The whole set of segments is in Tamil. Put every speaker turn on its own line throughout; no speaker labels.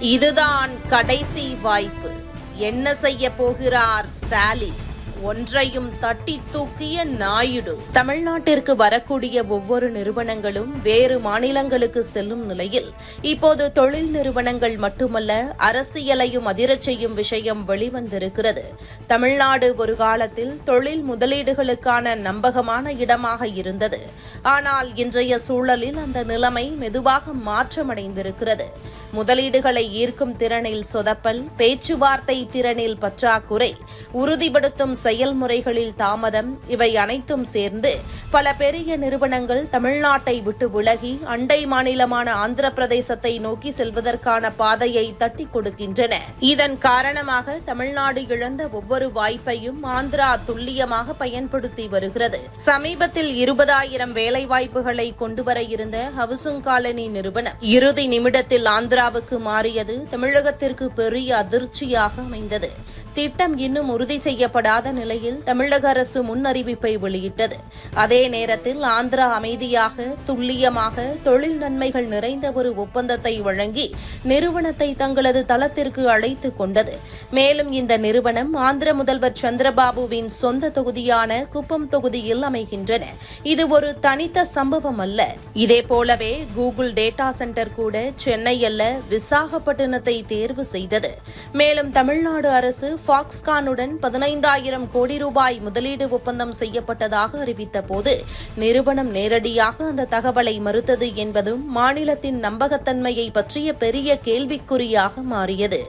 இதுதான் கடைசி வாய்ப்பு. என்ன செய்ய போகிறார் ஸ்டாலின்? ஒன்றையும் தட்டி தூக்கிய நாயுடு. தமிழ்நாட்டிற்கு வரக்கூடிய ஒவ்வொரு நிறுவனங்களும் வேறு மாநிலங்களுக்கு செல்லும் நிலையில் இப்போது தொழில் நிறுவனங்கள் மட்டுமல்ல அரசியலையும் அதிரச் செய்யும் விஷயம் வெளிவந்திருக்கிறது. தமிழ்நாடு ஒரு காலத்தில் தொழில் முதலீடுகளுக்கான நம்பகமான இடமாக இருந்தது. ஆனால் இன்றைய சூழலில் அந்த நிலைமை மெதுவாக மாற்றமடைந்திருக்கிறது. முதலீடுகளை ஈர்க்கும் திறனில் சொதப்பல் பேச்சுவார்த்தை திறனில் பற்றாக்குறை உறுதிப்படுத்தும் செயல்முறைகளில் தாமதம் இவை அனைத்தும் சேர்ந்து பல பெரிய நிறுவனங்கள் தமிழ்நாட்டை விட்டு விலகி அண்டை மாநிலமான ஆந்திர பிரதேசத்தை நோக்கி செல்வதற்கான பாதையை தட்டி கொடுக்கின்றன. இதன் காரணமாக தமிழ்நாடு இழந்த ஒவ்வொரு வாய்ப்பையும் ஆந்திரா துல்லியமாக பயன்படுத்தி வருகிறது. சமீபத்தில் இருபதாயிரம் வேலை வாய்ப்புகளை கொண்டுவர இருந்த ஹவுசுங் காலனி நிறுவனம் இறுதி நிமிடத்தில் ஆந்திராவுக்கு மாறியது தமிழகத்திற்கு பெரிய அதிர்ச்சியாக அமைந்தது. திட்டம் இன்னும் உறுதி செய்யப்படாத நிலையில் தமிழக அரசு முன்னறிவிப்பை வெளியிட்டது. அதே நேரத்தில் ஆந்திரா அமைதியாக துல்லியமாக தொழில் நன்மைகள் நிறைந்த ஒரு ஒப்பந்தத்தை வழங்கி நிறுவனத்தை தங்களது தளத்திற்கு அழைத்துக் கொண்டது. மேலும் இந்த நிறுவனம் ஆந்திர முதல்வர் சந்திரபாபுவின் சொந்த தொகுதியான குப்பம் தொகுதியில் அமைகின்றன. இது ஒரு தனித்த சம்பவம் அல்ல. இதே போலவே கூகுள் டேட்டா சென்டர் கூட சென்னை அல்ல விசாகப்பட்டினத்தை தேர்வு செய்தது. மேலும் தமிழ்நாடு அரசு ஃபாக்ஸ்கானுடன் பதினைந்தாயிரம் கோடி ரூபாய் முதலீடு ஒப்பந்தம் செய்யப்பட்டதாக அறிவித்த போது நிறுவனம் நேரடியாக அந்த தகவலை மறுத்தது என்பதும் மாநிலத்தின் நம்பகத்தன்மையை பற்றிய பெரிய கேள்விக்குறியாக மாறியது.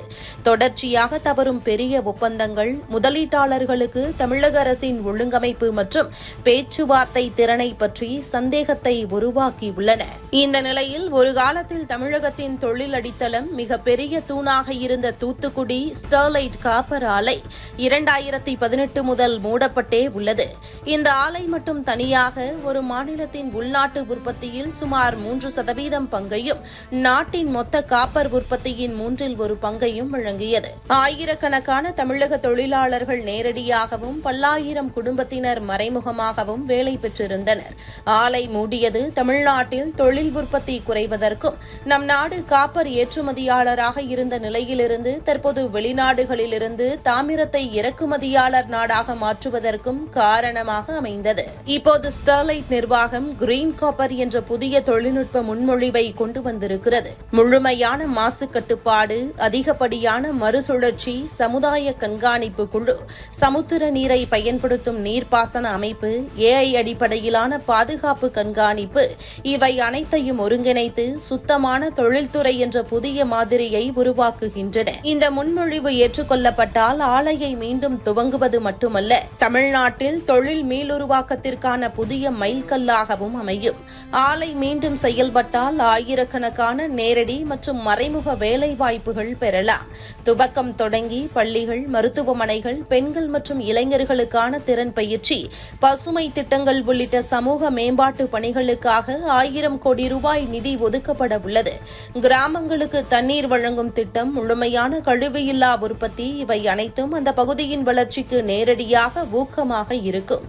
தொடர்ச்சியாக தவறும் பெரிய ஒப்பந்தங்கள் முதலீட்டாளர்களுக்கு தமிழக அரசின் ஒழுங்கமைப்பு மற்றும் பேச்சுவார்த்தை திறனை பற்றி சந்தேகத்தை உருவாக்கியுள்ளன. இந்த நிலையில் ஒரு காலத்தில் தமிழகத்தின் தொழில் அடித்தளம் மிக பெரிய தூணாக இருந்த தூத்துக்குடி ஸ்டெர்லைட் காப்பர் ஆலை இரண்டாயிரத்தி பதினெட்டு முதல் மூடப்பட்டே உள்ளது. இந்த ஆலை மட்டும் தனியாக ஒரு மாநிலத்தின் உள்நாட்டு உற்பத்தியில் சுமார் மூன்று சதவீதம் பங்கையும் நாட்டின் மொத்த காப்பர் உற்பத்தியின் மூன்றில் ஒரு பங்கையும் வழங்கியது. ஆயிரக்கணக்கான தமிழக தொழிலாளர்கள் நேரடியாகவும் பல்லாயிரம் குடும்பத்தினர் மறைமுகமாகவும் வேலை பெற்றிருந்தனர். ஆலை மூடியது தமிழ்நாட்டில் தொழில் உற்பத்தி குறைவதற்கும் நம் நாடு காப்பர் ஏற்றுமதியாளராக இருந்த நிலையிலிருந்து தற்போது வெளிநாடுகளிலிருந்து தாமிரத்தை இறக்குமதியாளர் நாடாக மாற்றுவதற்கும் காரணமாக அமைந்தது. இப்போது ஸ்டெர்லைட் நிர்வாகம் கிரீன் காப்பர் என்ற புதிய தொழில்நுட்ப முன்மொழிவை கொண்டு வந்திருக்கிறது. முழுமையான மாசு கட்டுப்பாடு அதிகப்படியான மறுசுழற்சி சமுதாய கண்காணிப்பு குழு சமுத்திர நீரை பயன்படுத்தும் நீர்ப்பாசன அமைப்பு ஏஐ அடிப்படையிலான பாதுகாப்பு கண்காணிப்பு இவை அனைத்தையும் ஒருங்கிணைத்து சுத்தமான தொழில்துறை என்ற புதிய மாதிரியை உருவாக்குகின்றன. இந்த முன்மொழிவு ஏற்றுக்கொள்ளப்பட்ட ஏற்பட்டால் ஆலையை மீண்டும் துவங்குவது மட்டுமல்ல தமிழ்நாட்டில் தொழில் மீளுருவாக்கத்திற்கான புதிய மைல்கல்லாகவும் அமையும். ஆலை மீண்டும் செயல்பட்டால் ஆயிரக்கணக்கான நேரடி மற்றும் மறைமுக வேலை வாய்ப்புகள் பெறலாம். துவக்கம் தொடங்கி பள்ளிகள் மருத்துவமனைகள் பெண்கள் மற்றும் இளைஞர்களுக்கான திறன் பயிற்சி பசுமை திட்டங்கள் உள்ளிட்ட சமூக மேம்பாட்டு பணிகளுக்காக ஆயிரம் கோடி ரூபாய் நிதி ஒதுக்கப்பட உள்ளது. கிராமங்களுக்கு தண்ணீர் வழங்கும் திட்டம் முழுமையான கழிவு-இல்லா உற்பத்தி இவை அனைத்தும் அந்த பகுதியின் வளர்ச்சிக்கு நேரடியாக ஊக்கமாக இருக்கும்.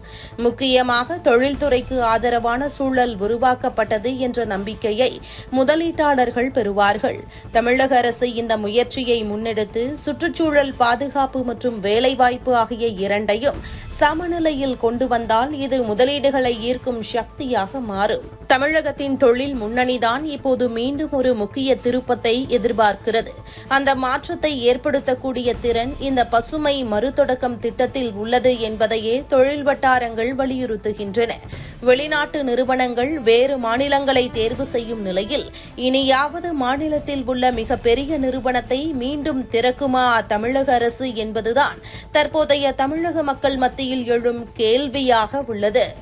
முக்கியமாக தொழில்துறைக்கு ஆதரவான சூழல் உருவாக்கப்பட்டது என்ற நம்பிக்கையை முதலீட்டாளர்கள் பெறுவார்கள். தமிழக அரசு இந்த முயற்சியை முன்னெடுத்து சுற்றுச்சூழல் பாதுகாப்பு மற்றும் வேலைவாய்ப்பு ஆகிய இரண்டையும் சமநிலையில் கொண்டு வந்தால் இது முதலீடுகளை ஈர்க்கும் சக்தியாக மாறும். தமிழகத்தின் தொழில் முன்னணிதான் இப்போது மீண்டும் ஒரு முக்கிய திருப்பத்தை எதிர்பார்க்கிறது. அந்த மாற்றத்தை ஏற்படுத்தக்கூடிய திறன் இந்த பசுமை மறுதொடக்கம் திட்டத்தில் உள்ளது என்பதையே தொழில் வட்டாரங்கள் வலியுறுத்துகின்றன. வெளிநாட்டு நிறுவனங்கள் வேறு மாநிலங்களை தேர்வு செய்யும் நிலையில் இனியாவது மாநிலத்தில் உள்ள மிகப்பெரிய நிறுவனத்தை மீண்டும் திறக்குமா தமிழக அரசு என்பதுதான் தற்போதைய தமிழக மக்கள் மத்தியில் எழும் கேள்வியாக உள்ளது.